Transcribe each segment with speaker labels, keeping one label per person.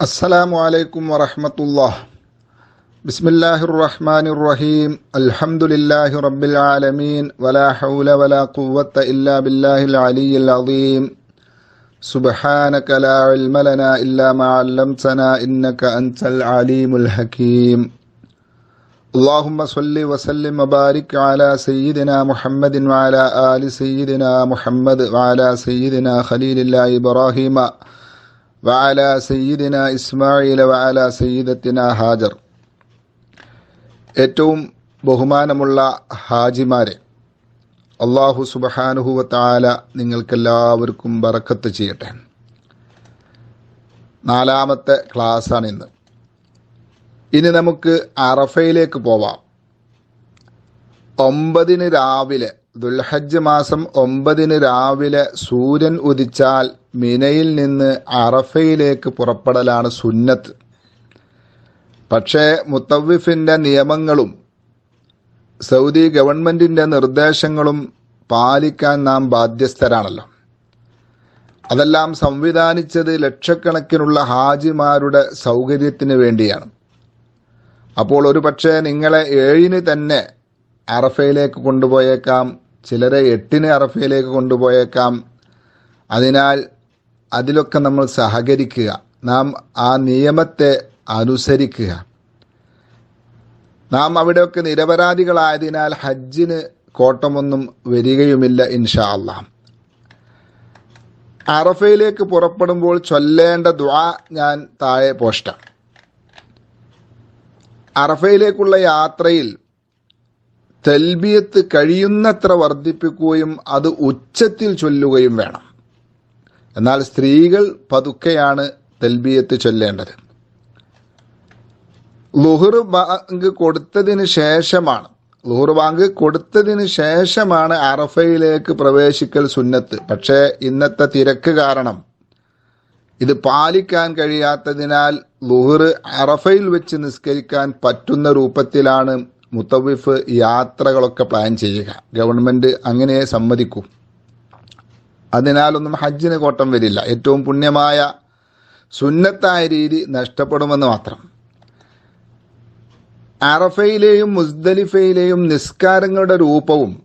Speaker 1: السلام عليكم ورحمة الله. بسم الله الرحمن الرحيم. الحمد لله رب العالمين ولا حول ولا قوة إلا بالله العلي العظيم. سبحانك لا علم لنا إلا ما علمتنا إنك أنت العليم الحكيم. اللهم صل وسلم وبارك على سيدنا محمد وعلى آل سيدنا محمد وعلى سيدنا خليل الله إبراهيم. وعلى سيدنا ഇസ്മായിൽ وعلى സയ്യിദത്തിന ഹാജർ. ഏറ്റവും ബഹുമാനമുള്ള ഹാജിമാരെ അള്ളാഹു സുബഹാനുഹുവത്താല നിങ്ങൾക്കെല്ലാവർക്കും ബറക്കത്ത് ചെയ്യട്ടെ. നാലാമത്തെ ക്ലാസ്സാണ് ഇന്ന്. ഇനി നമുക്ക് അറഫയിലേക്ക് പോവാം. ഒമ്പതിന് രാവിലെ ദുൽഹജ്ജ് മാസം ഒമ്പതിന് രാവിലെ സൂര്യൻ ഉദിച്ചാൽ മിനയിൽ നിന്ന് അറഫയിലേക്ക് പുറപ്പെടലാണ് സുന്നത്ത്. പക്ഷേ മുത്തവിഫിന്റെ നിയമങ്ങളും സൗദി ഗവൺമെന്റിന്റെ നിർദ്ദേശങ്ങളും പാലിക്കാൻ നാം ബാധ്യസ്ഥരാണല്ലോ. അതെല്ലാം സംവിധാനിച്ചത് ലക്ഷക്കണക്കിനുള്ള ഹാജിമാരുടെ സൗകര്യത്തിന് വേണ്ടിയാണ്. അപ്പോൾ ഒരു പക്ഷേ നിങ്ങളെ ഏഴിന് തന്നെ അറഫയിലേക്ക് കൊണ്ടുപോയേക്കാം ചിലരെ എട്ടിന് അറഫയിലേക്ക് കൊണ്ടുപോയേക്കാം. അതിനാൽ അതിലൊക്കെ നമ്മൾ സഹകരിക്കുക. നാം ആ നിയമത്തെ അനുസരിക്കുക. നാം അവിടെയൊക്കെ നിരപരാധികളായതിനാൽ ഹജ്ജിന് കോട്ടമൊന്നും വരികയുമില്ല ഇൻഷാ അള്ളാഹ് അറഫയിലേക്ക് പുറപ്പെടുമ്പോൾ ചൊല്ലേണ്ട ദ്വാ ഞാൻ താഴെ പോസ്റ്റ. അറഫയിലേക്കുള്ള യാത്രയിൽ തെൽബിയത്ത് കഴിയുന്നത്ര വർദ്ധിപ്പിക്കുകയും അത് ഉച്ചത്തിൽ ചൊല്ലുകയും വേണം. എന്നാൽ സ്ത്രീകൾ പതുക്കെയാണ് തെൽബിയത്ത് ചൊല്ലേണ്ടത്. ലുഹർ ബാങ്ക് കൊടുത്തതിന് ശേഷമാണ് ലുഹർ ബാങ്ക് കൊടുത്തതിന് ശേഷമാണ് അറഫയിലേക്ക് പ്രവേശിക്കൽ സുന്നത്ത്. പക്ഷേ ഇന്നത്തെ തിരക്ക് കാരണം ഇത് പാലിക്കാൻ കഴിയാത്തതിനാൽ ലുഹർ അറഫയിൽ വെച്ച് നിസ്കരിക്കാൻ പറ്റുന്ന രൂപത്തിലാണ് മുത്തവിഫ് യാത്രകളൊക്കെ പ്ലാൻ ചെയ്യുക. ഗവൺമെന്റ് അങ്ങനെ സമ്മതിക്കും. അതിനാലൊന്നും ഹജ്ജിന് കോട്ടം വരില്ല. ഏറ്റവും പുണ്യമായ സുന്നത്തായ രീതി നഷ്ടപ്പെടുമെന്ന് മാത്രം. അറഫയിലെയും മുസ്ദലിഫയിലെയും നിസ്കാരങ്ങളുടെ രൂപവും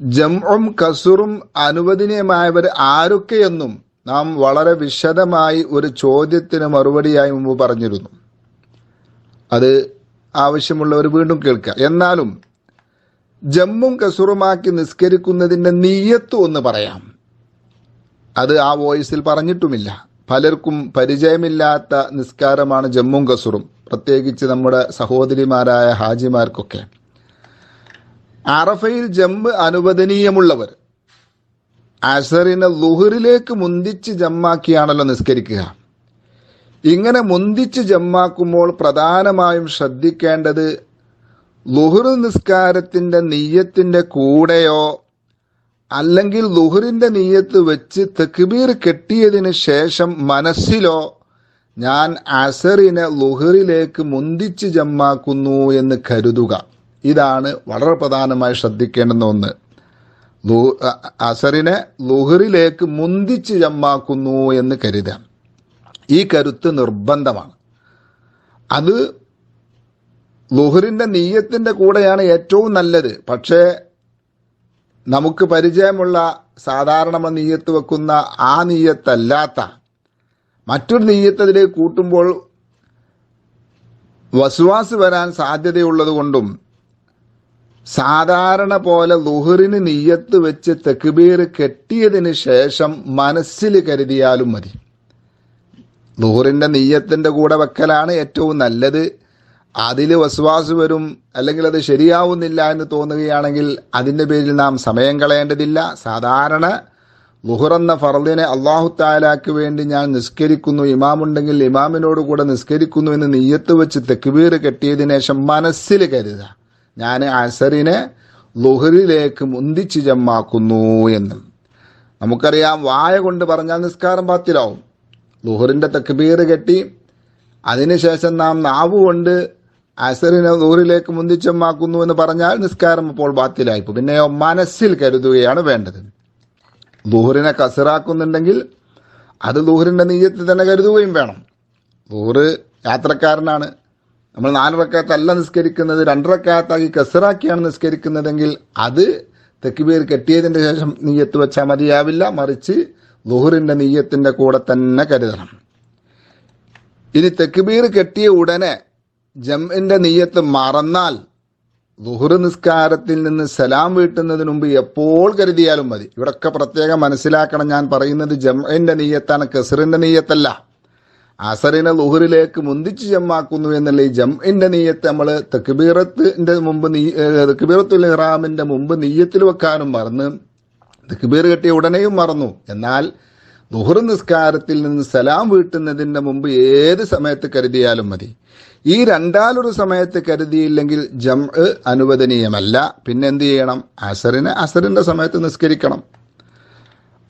Speaker 1: ജംഉം കസുറും അനുവദനീയമായവർ ആരൊക്കെയെന്നും നാം വളരെ വിശദമായി ഒരു ചോദ്യത്തിന് മറുപടിയായി മുമ്പ് പറഞ്ഞിരുന്നു. അത് ആവശ്യമുള്ളവർ വീണ്ടും കേൾക്കുക. എന്നാലും ജമ്മും കസുറുമാക്കി നിസ്കരിക്കുന്നതിന്റെ നീയത്ത് ഒന്ന് പറയാം. അത് ആ വോയിസിൽ പറഞ്ഞിട്ടുമില്ല. പലർക്കും പരിചയമില്ലാത്ത നിസ്കാരമാണ് ജമ്മും കസുറും പ്രത്യേകിച്ച് നമ്മുടെ സഹോദരിമാരായ ഹാജിമാർക്കൊക്കെ. അറഫയിൽ ജമ്മ് അനുവദനീയമുള്ളവർ അസറിനെ ലുഹറിലേക്ക് മുന്തിച്ച് ജമ്മാക്കിയാണല്ലോ നിസ്കരിക്കുക. ഇങ്ങനെ മുന്തിച്ച് ജമ്മാക്കുമ്പോൾ പ്രധാനമായും ശ്രദ്ധിക്കേണ്ടത് ലുഹർ നിസ്കാരത്തിന്റെ നീയത്തിന്റെ കൂടെയോ അല്ലെങ്കിൽ ലുഹറിന്റെ നെയ്യത്ത് വെച്ച് തെക്കുബീർ കെട്ടിയതിന് ശേഷം മനസ്സിലോ ഞാൻ അസറിനെ ലുഹറിലേക്ക് മുന്തിച്ച് ജമ്മാക്കുന്നു എന്ന് കരുതുക. ഇതാണ് വളരെ പ്രധാനമായി ശ്രദ്ധിക്കേണ്ടുന്ന ഒന്ന്. അസറിനെ ലുഹറിലേക്ക് മുന്തിച്ച് ജമ്മാക്കുന്നു എന്ന് കരുതാം ഈ കരുത്ത് നിർബന്ധമാണ്. അത് ലുഹറിന്റെ നീയത്തിന്റെ കൂടെയാണ് ഏറ്റവും നല്ലത്. പക്ഷേ നമുക്ക് പരിചയമുള്ള സാധാരണ നീയത്ത് വെക്കുന്ന ആ നീയത്തല്ലാത്ത മറ്റൊരു നീയത്തതിലേക്ക് കൂട്ടുമ്പോൾ വസുവാസ് വരാൻ സാധ്യതയുള്ളത് കൊണ്ടും സാധാരണ പോലെ ലുഹറിന് നീയത്ത് വെച്ച് തെക്കുബീർ കെട്ടിയതിന് ശേഷം മനസ്സിൽ കരുതിയാലും മതി. ലുഹറിന്റെ നെയ്യത്തിന്റെ കൂടെ വെക്കലാണ് ഏറ്റവും നല്ലത്. അതിൽ വസ്വാസ് വരും അല്ലെങ്കിൽ അത് ശരിയാവുന്നില്ല എന്ന് തോന്നുകയാണെങ്കിൽ അതിന്റെ പേരിൽ നാം സമയം കളയേണ്ടതില്ല. സാധാരണ ലുഹർ എന്ന ഫറദിനെ അള്ളാഹു താലാക്ക് വേണ്ടി ഞാൻ നിസ്കരിക്കുന്നു. ഇമാമുണ്ടെങ്കിൽ ഇമാമിനോട് കൂടെ നിസ്കരിക്കുന്നു എന്ന് നെയ്യത്ത് വെച്ച് തെക്കുബീർ കെട്ടിയതിനു ശേഷം മനസ്സിൽ കരുതുക. ഞാൻ അസറിനെ ലുഹറിലേക്ക് മുന്തിച്ച് ജമ്മാക്കുന്നു എന്ന്. നമുക്കറിയാം വായ കൊണ്ട് പറഞ്ഞാൽ നിസ്കാരം പാത്തിലാവും ലുഹറിന്റെ തക്ബീർ കെട്ടി അതിനുശേഷം നാം നാവ് കൊണ്ട് അസറിനെ നൂറിലേക്ക് മുന്തിച്ചമാക്കുന്നു എന്ന് പറഞ്ഞാൽ നിസ്കാരം അപ്പോൾ ബാത്തിലായിപ്പോ. പിന്നെയോ മനസ്സിൽ കരുതുകയാണ് വേണ്ടത്. ദൂഹറിനെ കസറാക്കുന്നുണ്ടെങ്കിൽ അത് ദൂഹറിന്റെ നീയത്തിൽ തന്നെ കരുതുകയും വേണം. ദൂറ് യാത്രക്കാരനാണ്. നമ്മൾ നാലറക്കാത്തല്ല നിസ്കരിക്കുന്നത് രണ്ടറക്കാത്താക്കി കസറാക്കിയാണ് നിസ്കരിക്കുന്നതെങ്കിൽ അത് തെക്കുപേർ കെട്ടിയതിന്റെ ശേഷം നീയത്ത് വെച്ചാൽ മതിയാവില്ല. മറിച്ച് ലുഹറിന്റെ നീയത്തിന്റെ കൂടെ തന്നെ കരുതണം. ഇനി തെക്കുപീർ കെട്ടിയ ഉടനെ ജംഇന്റെ നീയത്ത് മറന്നാൽ ദുഹുർ നിസ്കാരത്തിൽ നിന്ന് സലാം വീട്ടുന്നതിന് മുമ്പ് എപ്പോൾ കരുതിയാലും മതി. ഇവിടൊക്കെ പ്രത്യേകം മനസ്സിലാക്കണം ഞാൻ പറയുന്നത് ജംഇന്റെ നീയത്താണ് കസറിന്റെ നീയത്തല്ല അസറിനെ ലുഹറിലേക്ക് മുന്തിച്ച് ജമ്മാക്കുന്നു എന്നല്ല ഈ ജംഇന്റെ നീയത്ത് നമ്മൾ തെക്കുബീറത്തിന്റെ മുമ്പ് നീ തെക്കുബീറത്തുൽ ഇറാമിന്റെ മുമ്പ് നീയത്തിൽ വെക്കാനും മറന്ന് തെക്കുബീർ കെട്ടിയ ഉടനെയും മറന്നു. എന്നാൽ ലുഹർ നിസ്കാരത്തിൽ നിന്ന് സലാം വീട്ടുന്നതിന്റെ മുമ്പ് ഏത് സമയത്ത് കരുതിയാലും മതി. ഈ രണ്ടാലൊരു സമയത്ത് കരുതിയില്ലെങ്കിൽ ജം അനുവദനീയമല്ല. പിന്നെ എന്ത് ചെയ്യണം? അസറിന് അസറിന്റെ സമയത്ത് നിസ്കരിക്കണം.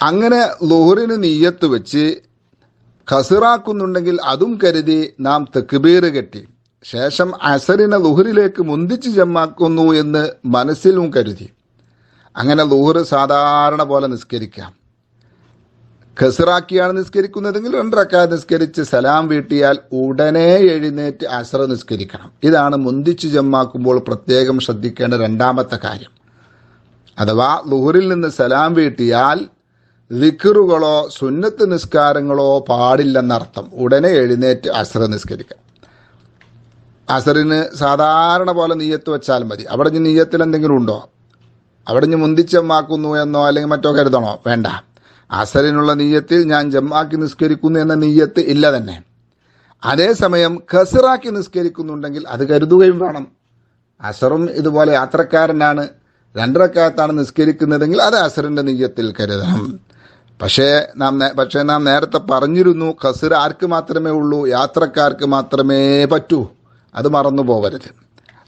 Speaker 1: അങ്ങനെ ലുഹറിന് നീയത്ത് വെച്ച് ഖസിറാക്കുന്നുണ്ടെങ്കിൽ അതും കരുതി നാം തെക്കുബീർ കെട്ടി. ശേഷം അസറിനെ ലുഹറിലേക്ക് മുന്തിച്ച് ജമ്മാക്കുന്നു എന്ന് മനസ്സിലും കരുതി. അങ്ങനെ ലുഹർ സാധാരണ പോലെ നിസ്കരിക്കാം. ഖസിറാക്കിയാണ് നിസ്കരിക്കുന്നതെങ്കിൽ രണ്ടരക്കാ നിസ്കരിച്ച് സലാം വീട്ടിയാൽ ഉടനെ എഴുന്നേറ്റ് അസറ നിസ്കരിക്കണം. ഇതാണ് മുന്തിച്ചു ജമ്മാക്കുമ്പോൾ പ്രത്യേകം ശ്രദ്ധിക്കേണ്ട രണ്ടാമത്തെ കാര്യം. അഥവാ ലുഹറിൽ നിന്ന് സലാം വീട്ടിയാൽ വിക്കറുകളോ സുന്നത്ത് നിസ്കാരങ്ങളോ പാടില്ലെന്നർത്ഥം. ഉടനെ എഴുന്നേറ്റ് അസറ നിസ്കരിക്കാം അസറിന് സാധാരണ പോലെ നീയത്ത് വെച്ചാൽ മതി. അവിടെ നീയത്തിൽ എന്തെങ്കിലും ഉണ്ടോ? അവിടെ ഇനി മുന്തിച്ചമ്മാക്കുന്നു എന്നോ അല്ലെങ്കിൽ മറ്റോ കരുതണോ? വേണ്ട. അസറിനുള്ള നീയത്തിൽ ഞാൻ ജമ്മാക്കി നിസ്കരിക്കുന്നു എന്ന നീയത്ത് ഇല്ല തന്നെ. അതേസമയം ഖസറാക്കി നിസ്കരിക്കുന്നുണ്ടെങ്കിൽ അത് കരുതുകയും വേണം. അസറും ഇതുപോലെ യാത്രക്കാരനാണ്. രണ്ടരക്കാലത്താണ് നിസ്കരിക്കുന്നതെങ്കിൽ അത് അസറിന്റെ നീയത്തിൽ കരുതണം. പക്ഷേ നേ- പക്ഷേ നാം നേരത്തെ പറഞ്ഞിരുന്നു ഖസർ ആർക്ക് മാത്രമേ ഉള്ളൂ? യാത്രക്കാർക്ക് മാത്രമേ പറ്റൂ. അത് മറന്നു പോകരുത്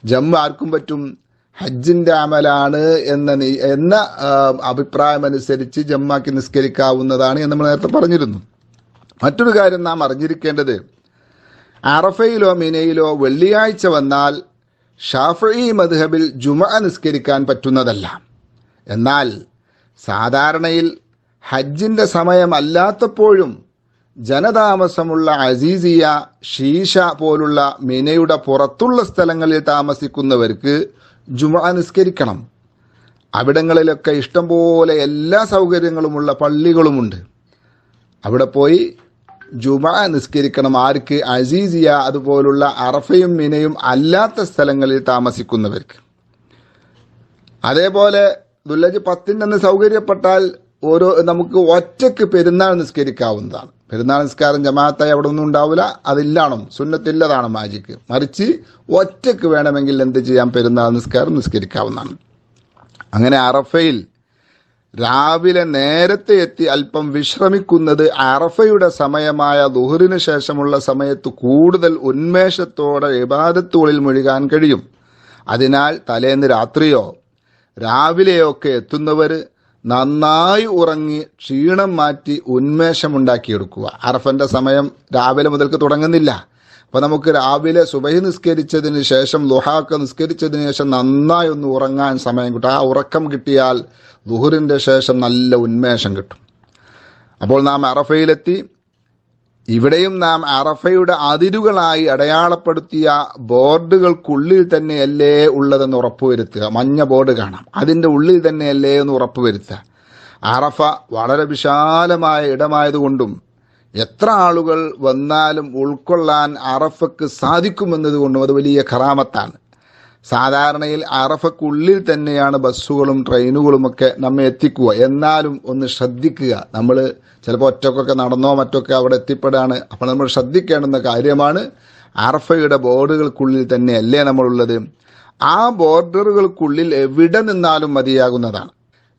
Speaker 1: ജമ്മ് ആർക്കും പറ്റും. ഹജ്ജിന്റെ അമലാണ് എന്ന എന്ന അഭിപ്രായം അഭിപ്രായമനുസരിച്ച് ജമ്മാക്കി നിസ്കരിക്കാവുന്നതാണ് എന്ന് നമ്മൾ നേരത്തെ പറഞ്ഞിരുന്നു. മറ്റൊരു കാര്യം നാം അറിഞ്ഞിരിക്കേണ്ടത് അറഫയിലോ മിനയിലോ വെള്ളിയാഴ്ച വന്നാൽ ഷാഫി മദ്ഹബിൽ ജുമ നിസ്കരിക്കാൻ പറ്റുന്നതല്ല. എന്നാൽ സാധാരണയിൽ ഹജ്ജിന്റെ സമയമല്ലാത്തപ്പോഴും ജനതാമസമുള്ള അസീസിയ ഷീഷ പോലുള്ള മിനയുടെ പുറത്തുള്ള സ്ഥലങ്ങളിൽ താമസിക്കുന്നവർക്ക് ജുമ നിസ്കരിക്കണം. അവിടങ്ങളിലൊക്കെ ഇഷ്ടംപോലെ എല്ലാ സൗകര്യങ്ങളുമുള്ള പള്ളികളുമുണ്ട്. അവിടെ പോയി ജുമ നിസ്കരിക്കണം. ആർക്ക് അസീസിയ അതുപോലുള്ള അറഫയും മിനയും അല്ലാത്ത സ്ഥലങ്ങളിൽ താമസിക്കുന്നവർക്ക്. അതേപോലെ ദുല്ലജ് പത്തിന്റെ സൗകര്യപ്പെട്ടാൽ ഓരോ നമുക്ക് ഒറ്റയ്ക്ക് പെരുന്നാൾ നിസ്കരിക്കാവുന്നതാണ്. പെരുന്നാൾ നിസ്കാരം ജമാഅത്തായി അവിടെ ഒന്നും ഉണ്ടാവില്ല അതില്ലാണോ. സുന്നത്തില്ലതാണ് മാജിക്ക് മറിച്ച് ഒറ്റയ്ക്ക് വേണമെങ്കിൽ എന്ത് ചെയ്യാം? പെരുന്നാൾ നിസ്കാരം നിസ്കരിക്കാവുന്നതാണ്. അങ്ങനെ അറഫയിൽ രാവിലെ നേരത്തെ എത്തി അല്പം വിശ്രമിക്കുന്നത് അറഫയുടെ സമയമായ ദുഹറിന് ശേഷമുള്ള സമയത്ത് കൂടുതൽ ഉന്മേഷത്തോടെ ഇബാദത്തുകളിൽ മുഴുകാൻ കഴിയും. അതിനാൽ തലേന്ന് രാത്രിയോ രാവിലെയൊക്കെ എത്തുന്നവർ നന്നായി ഉറങ്ങി ക്ഷീണം മാറ്റി ഉന്മേഷമുണ്ടാക്കിയെടുക്കുക. അറഫന്റെ സമയം രാവിലെ മുതൽക്ക് തുടങ്ങുന്നില്ല. അപ്പോൾ നമുക്ക് രാവിലെ സുബഹി നിസ്കരിച്ചതിന് ശേഷം ലുഹാക്ക് നിസ്കരിച്ചതിന് ശേഷം നന്നായി ഒന്ന് ഉറങ്ങാൻ സമയം കിട്ടും. ആ ഉറക്കം കിട്ടിയാൽ ലുഹുറിന്റെ ശേഷം നല്ല ഉന്മേഷം കിട്ടും. അപ്പോൾ നാം അറഫയിലെത്തി. ഇവിടെയും നാം അറഫയുടെ അതിരുകളായി അടയാളപ്പെടുത്തിയ ബോർഡുകൾക്കുള്ളിൽ തന്നെയല്ലേ ഉള്ളതെന്ന് ഉറപ്പുവരുത്തുക. മഞ്ഞ ബോർഡ് കാണാം. അതിന്റെ ഉള്ളിൽ തന്നെയല്ലേ എന്ന് ഉറപ്പുവരുത്തുക. അറഫ വളരെ വിശാലമായ ഇടമായതുകൊണ്ടും എത്ര ആളുകൾ വന്നാലും ഉൾക്കൊള്ളാൻ അറഫക്ക് സാധിക്കുമെന്നതുകൊണ്ടും അത് വലിയ ഖറാമത്താണ് സാധാരണയിൽ അറഫക്കുള്ളിൽ തന്നെയാണ് ബസ്സുകളും ട്രെയിനുകളുമൊക്കെ നമ്മെ എത്തിക്കുക. എന്നാലും ഒന്ന് ശ്രദ്ധിക്കുക. നമ്മൾ ചിലപ്പോൾ ഒറ്റക്കൊക്കെ നടന്നോ മറ്റൊക്കെ അവിടെ എത്തിപ്പെടാണ്. അപ്പോൾ നമ്മൾ ശ്രദ്ധിക്കേണ്ടുന്ന കാര്യമാണ് അറഫയുടെ ബോർഡുകൾക്കുള്ളിൽ തന്നെയല്ലേ നമ്മളുള്ളത്. ആ ബോർഡറുകൾക്കുള്ളിൽ എവിടെ നിന്നാലും മതിയാകുന്നതാണ്.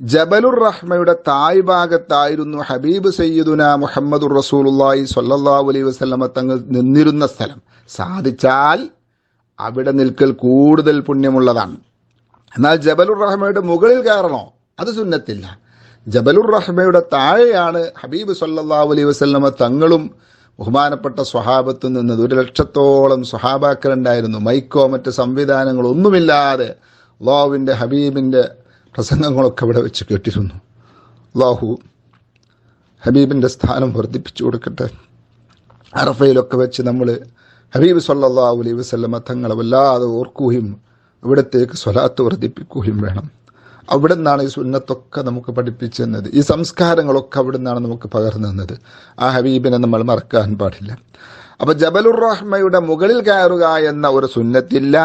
Speaker 1: ജബലുർ റഹ്മയുടെ തായ് ഭാഗത്തായിരുന്നു ഹബീബ് സയ്യിദുന മുഹമ്മദുർ റസൂലുള്ളാഹി സൊല്ലാ അലൈ വസ്ലമ തങ്ങൾ നിന്നിരുന്ന സ്ഥലം. സാധിച്ചാൽ അവിടെ നിൽക്കൽ കൂടുതൽ പുണ്യമുള്ളതാണ്. എന്നാൽ ജബലുർ റഹ്മയുടെ മുകളിൽ കയറണോ? അത് സുന്നത്തില്ല. ജബലുർ റഹ്മയുടെ താഴെയാണ് ഹബീബ് സല്ലാ അലൈഹി വസല്ലമ തങ്ങളും ബഹുമാനപ്പെട്ട സ്വഹാബത്തു നിന്നത്. ഒരു ലക്ഷത്തോളം സ്വഹാബാക്കളുണ്ടായിരുന്നു. മൈക്കോ മറ്റ് സംവിധാനങ്ങളോ ഒന്നുമില്ലാതെ ഹബീബിന്റെ പ്രസംഗങ്ങളൊക്കെ ഇവിടെ വെച്ച് കേട്ടിരുന്നു. അള്ളാഹു ഹബീബിന്റെ സ്ഥാനം വർദ്ധിപ്പിച്ചു കൊടുക്കട്ടെ. അറഫയിലൊക്കെ വെച്ച് നമ്മൾ ഹബീബ് സല്ലാ അലൈഹി വസല്ലമ തങ്ങളെ വല്ലാതെ ഓർക്കുകയും അവിടത്തേക്ക് സ്വലാത്ത് വർദ്ധിപ്പിക്കുകയും വേണം. അവിടെ നിന്നാണ് ഈ സുന്നത്തൊക്കെ നമുക്ക് പഠിപ്പിച്ചു തന്നത്. ഈ സംസ്കാരങ്ങളൊക്കെ അവിടെ നിന്നാണ് നമുക്ക് പകർന്നു തന്നത്. ആ ഹബീബിനെ നമ്മൾ മറക്കാൻ പാടില്ല. അപ്പോൾ ജബലുർ റഹ്മയുടെ മുകളിൽ കയറുക എന്ന ഒരു സുന്നത്തില്ല.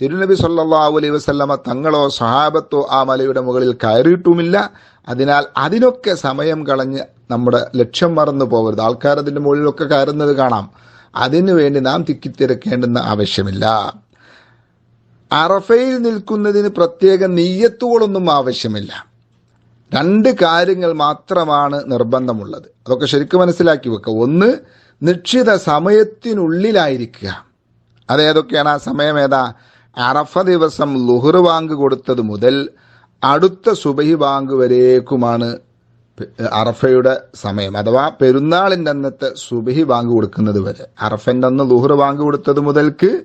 Speaker 1: തിരുനബി സല്ലല്ലാഹു അലൈഹി വസല്ലമ തങ്ങളോ സഹാബത്തോ ആ മലയുടെ മുകളിൽ കയറിയിട്ടുമില്ല. അതിനാൽ അതിനൊക്കെ സമയം കളഞ്ഞ് നമ്മുടെ ലക്ഷ്യം മറന്നു പോകരുത്. ആൾക്കാർ അതിന്റെ മുകളിലൊക്കെ കയറുന്നത് കാണാം. അതിനു വേണ്ടി നാം തിക്കിത്തിരക്കേണ്ടുന്ന ആവശ്യമില്ല. അറഫയിൽ നിൽക്കുന്നതിന് പ്രത്യേക നെയ്യത്തുകളൊന്നും ആവശ്യമില്ല. രണ്ട് കാര്യങ്ങൾ മാത്രമാണ് നിർബന്ധമുള്ളത്. അതൊക്കെ ശരിക്കും മനസ്സിലാക്കി വെക്കുക. ഒന്ന് നിശ്ചിത സമയത്തിനുള്ളിലായിരിക്കുക. അതേതൊക്കെയാണ് ആ സമയം ഏതാ? അറഫ ദിവസം ലുഹർ വാങ്ക് കൊടുത്തത് മുതൽ അടുത്ത സുബഹി വാങ്ക് വരേക്കുമാണ് അറഫയുടെ സമയം അഥവാ പെരുന്നാളിന്റെ അന്നത്തെ സുബഹി ബാങ്ക് കൊടുക്കുന്നത് വരെ. അറഫന്റെ അന്ന് ലുഹർ ബാങ്ക് കൊടുത്തത് മുതൽക്ക്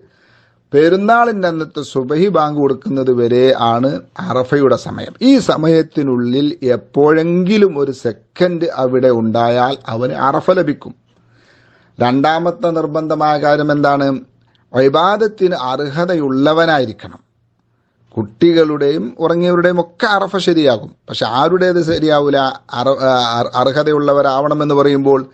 Speaker 1: പെരുന്നാളിന്റെ അന്നത്തെ സുബഹി ബാങ്ക് കൊടുക്കുന്നത് വരെ ആണ് അറഫയുടെ സമയം. ഈ സമയത്തിനുള്ളിൽ എപ്പോഴെങ്കിലും ഒരു സെക്കൻഡ് അവിടെ ഉണ്ടായാൽ അവന് അറഫ ലഭിക്കും. രണ്ടാമത്തെ നിർബന്ധമായ കാര്യം എന്താണ്? വൈവാദത്തിന് അർഹതയുള്ളവനായിരിക്കണം. കുട്ടികളുടെയും ഉറങ്ങിയവരുടെയും ഒക്കെ അറഫ ശരിയാകും. പക്ഷെ ആരുടേത് ശരിയാവില്ല അറ അർഹതയുള്ളവരാവണം അർഹതയുള്ളവരാവണമെന്ന് പറയുമ്പോൾ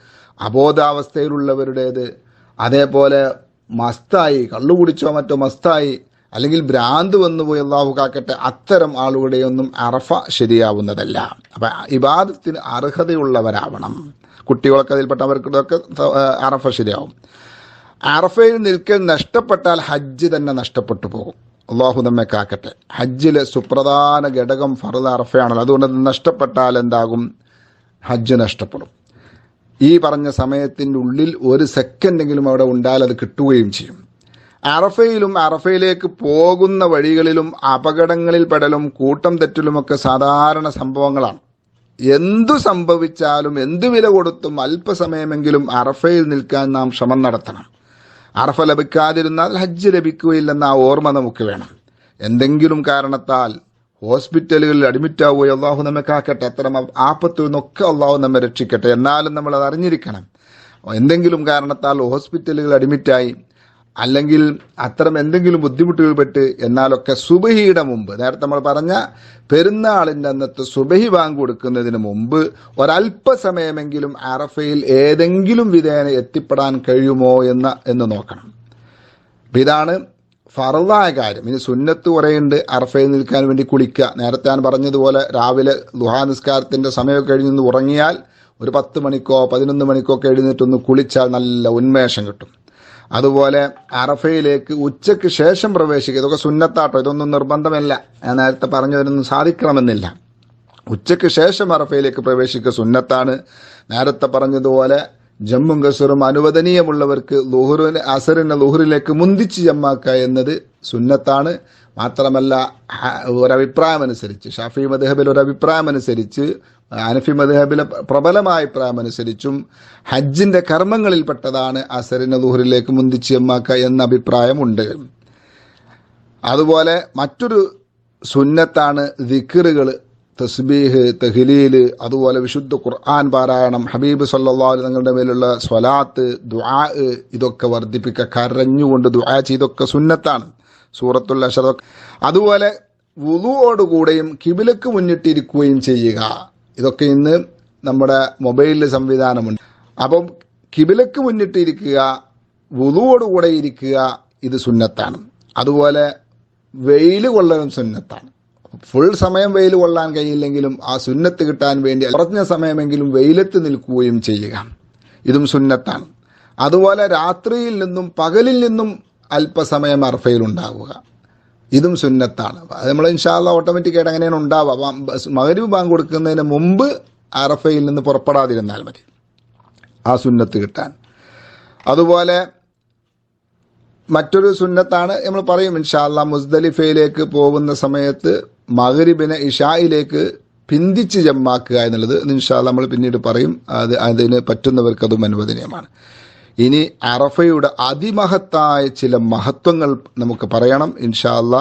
Speaker 1: അബോധാവസ്ഥയിലുള്ളവരുടേത് അതേപോലെ മസ്തായി കള്ളു കുടിച്ചോ മറ്റോ മസ്തായി അല്ലെങ്കിൽ ഭ്രാന്ത് വന്നുപോയി അള്ളാഹു കാക്കട്ടെ അത്തരം ആളുകളുടെയൊന്നും അറഫ ശരിയാവുന്നതല്ല. അപ്പൊ ഇബാദത്തിന് അർഹതയുള്ളവരാവണം. കുട്ടികളൊക്കെ അതിൽപ്പെട്ടവർക്കൊക്കെ അറഫ ശരിയാവും. അറഫയിൽ നിൽക്കൽ നഷ്ടപ്പെട്ടാൽ ഹജ്ജ് തന്നെ നഷ്ടപ്പെട്ടു പോകും. അള്ളാഹു നമ്മെ കാക്കട്ടെ. ഹജ്ജിലെ സുപ്രധാന ഘടകം ഫറുദ് അറഫയാണല്ലോ. അതുകൊണ്ട് അത് നഷ്ടപ്പെട്ടാൽ എന്താകും? ഹജ്ജ് നഷ്ടപ്പെടും. ഈ പറഞ്ഞ സമയത്തിന്റെ ഉള്ളിൽ ഒരു സെക്കൻഡെങ്കിലും അവിടെ ഉണ്ടായാൽ അത് കിട്ടുകയും ചെയ്യും. അറഫയിലും അറഫയിലേക്ക് പോകുന്ന വഴികളിലും അപകടങ്ങളിൽ പെടലും കൂട്ടം തെറ്റലുമൊക്കെ സാധാരണ സംഭവങ്ങളാണ്. എന്തു സംഭവിച്ചാലും എന്തു വില കൊടുത്തും അല്പസമയമെങ്കിലും അറഫയിൽ നിൽക്കാൻ നാം ശ്രമം നടത്തണം. അറഫ ലഭിക്കാതിരുന്നാൽ ഹജ്ജ് ലഭിക്കുകയില്ലെന്ന ആ ഓർമ്മ നമുക്ക് വേണം. എന്തെങ്കിലും കാരണത്താൽ ഹോസ്പിറ്റലുകളിൽ അഡ്മിറ്റ് ആവുകയോ അള്ളാഹു നമ്മെ കാക്കട്ടെ അത്തരം ആപത്തിൽ നിന്നൊക്കെ അള്ളാഹു നമ്മെ രക്ഷിക്കട്ടെ എന്നാലും നമ്മൾ അത് അറിഞ്ഞിരിക്കണം. എന്തെങ്കിലും കാരണത്താൽ ഹോസ്പിറ്റലുകൾ അഡ്മിറ്റായി അല്ലെങ്കിൽ അത്തരം എന്തെങ്കിലും ബുദ്ധിമുട്ടുകൾ പെട്ട് എന്നാലൊക്കെ സുബഹിയുടെ മുമ്പ് നേരത്തെ നമ്മൾ പറഞ്ഞ പെരുന്നാളിന്റെ അന്നത്തെ സുബഹി ബാങ്ക് കൊടുക്കുന്നതിന് മുമ്പ് ഒരല്പസമയമെങ്കിലും അറഫയിൽ ഏതെങ്കിലും വിധേന എത്തിപ്പെടാൻ കഴിയുമോ എന്ന് എന്ന് നോക്കണം. ഇതാണ് ഫറലായ കാര്യം. ഇനി സുന്നത്ത് കുറേയുണ്ട് അറഫയിൽ നിൽക്കാൻ വേണ്ടി കുളിക്കുക. നേരത്തെ ഞാൻ പറഞ്ഞതുപോലെ രാവിലെ ദുഹാ നിസ്കാരത്തിന്റെ സമയമൊക്കെ കഴിഞ്ഞ് ഉറങ്ങിയാൽ ഒരു പത്ത് മണിക്കോ പതിനൊന്ന് മണിക്കോ ഒക്കെ എഴുന്നേറ്റൊന്ന് കുളിച്ചാൽ നല്ല ഉന്മേഷം കിട്ടും. അതുപോലെ അറഫയിലേക്ക് ഉച്ചയ്ക്ക് ശേഷം പ്രവേശിക്കുക. ഇതൊക്കെ സുന്നത്താട്ടോ ഇതൊന്നും നിർബന്ധമല്ല. ഞാൻ നേരത്തെ പറഞ്ഞതിനൊന്നും സാധിക്കണമെന്നില്ല. ഉച്ചയ്ക്ക് ശേഷം അറഫയിലേക്ക് പ്രവേശിക്കുക സുന്നത്താണ്. നേരത്തെ പറഞ്ഞതുപോലെ ജമ്മും കസറും അനുവദനീയമുള്ളവർക്ക് ലുഹുറിന് അസറിനെ ലുഹുറിലേക്ക് മുന്തിച്ച് ജമ്മാക്കുക എന്നത് സുന്നത്താണ്. മാത്രമല്ല ഒരഭിപ്രായമനുസരിച്ച് ഒരഭിപ്രായം ഷാഫി മദ്ഹബിൽ ഒരു അഭിപ്രായം അനുസരിച്ച് അനഫി മദ്ഹബിലെ പ്രബലമായ അഭിപ്രായം അനുസരിച്ചും ഹജ്ജിന്റെ കർമ്മങ്ങളിൽപ്പെട്ടതാണ് അസറിനെ ദുഹറിലേക്ക് മുന്തിച്ച് ജമ്മാക്കുക എന്ന അഭിപ്രായമുണ്ട്. അതുപോലെ മറ്റൊരു സുന്നത്താണ് ദിക്കറുകൾ തസ്ബീഹ് തഹ്ലീൽ അതുപോലെ വിശുദ്ധ ഖുർആൻ പാരായണം ഹബീബ് അലൈഹി തങ്ങളുടെ മേലുള്ള സ്വലാത്ത് ദുആ ഇതൊക്കെ വർദ്ധിപ്പിക്കുക കരഞ്ഞുകൊണ്ട് ദുആ ചെയ്തൊക്കെ സുന്നത്താണ് സൂറത്തുൽ അഷറ അതുപോലെ വുളുവോടുകൂടെയും കിബിലക്ക് മുന്നിട്ടിരിക്കുകയും ചെയ്യുക. ഇതൊക്കെ ഇന്ന് നമ്മുടെ മൊബൈലിൽ സംവിധാനമുണ്ട്. അപ്പം കിബിലക്ക് മുന്നിട്ടിരിക്കുക വുളുവോടുകൂടെ ഇരിക്കുക ഇത് സുന്നത്താണ്. അതുപോലെ വെയിൽ കൊള്ളലും സുന്നത്താണ്. ഫുൾ സമയം വെയിൽ കൊള്ളാൻ കഴിയില്ലെങ്കിലും ആ സുന്നത്ത് കിട്ടാൻ വേണ്ടി കുറഞ്ഞ സമയമെങ്കിലും വെയിലത്ത് നിൽക്കുകയും ചെയ്യുക. ഇതും സുന്നത്താണ്. അതുപോലെ രാത്രിയിൽ നിന്നും പകലിൽ നിന്നും അല്പസമയം അർഫയിൽ ഉണ്ടാവുക ഇതും സുന്നത്താണ്. അത് നമ്മൾ ഇൻഷാല്ല ഓട്ടോമാറ്റിക്കായിട്ട് അങ്ങനെയാണ് ഉണ്ടാവുക. മകരീവ് ബാങ്ക് കൊടുക്കുന്നതിന് മുമ്പ് അറഫയിൽ നിന്ന് പുറപ്പെടാതിരുന്നാൽ മതി. ആ സുന്നത്ത് കിട്ടാൻ. അതുപോലെ മറ്റൊരു സുന്നത്താണ് നമ്മൾ പറയും ഇൻഷാല്ല മുസ്ദലിഫയിലേക്ക് പോകുന്ന സമയത്ത് മകരിബിനെ ഇഷായിലേക്ക് പിന്തിച്ച് ജമ്മാക്കുക എന്നുള്ളത് ഇൻഷാല്ല നമ്മൾ പിന്നീട് പറയും. അത് അതിന് പറ്റുന്നവർക്ക് അതും അനുവദനീയമാണ്. ഇനി അറഫയുടെ അതിമഹത്തായ ചില മഹത്വങ്ങൾ നമുക്ക് പറയണം ഇൻഷാല്ല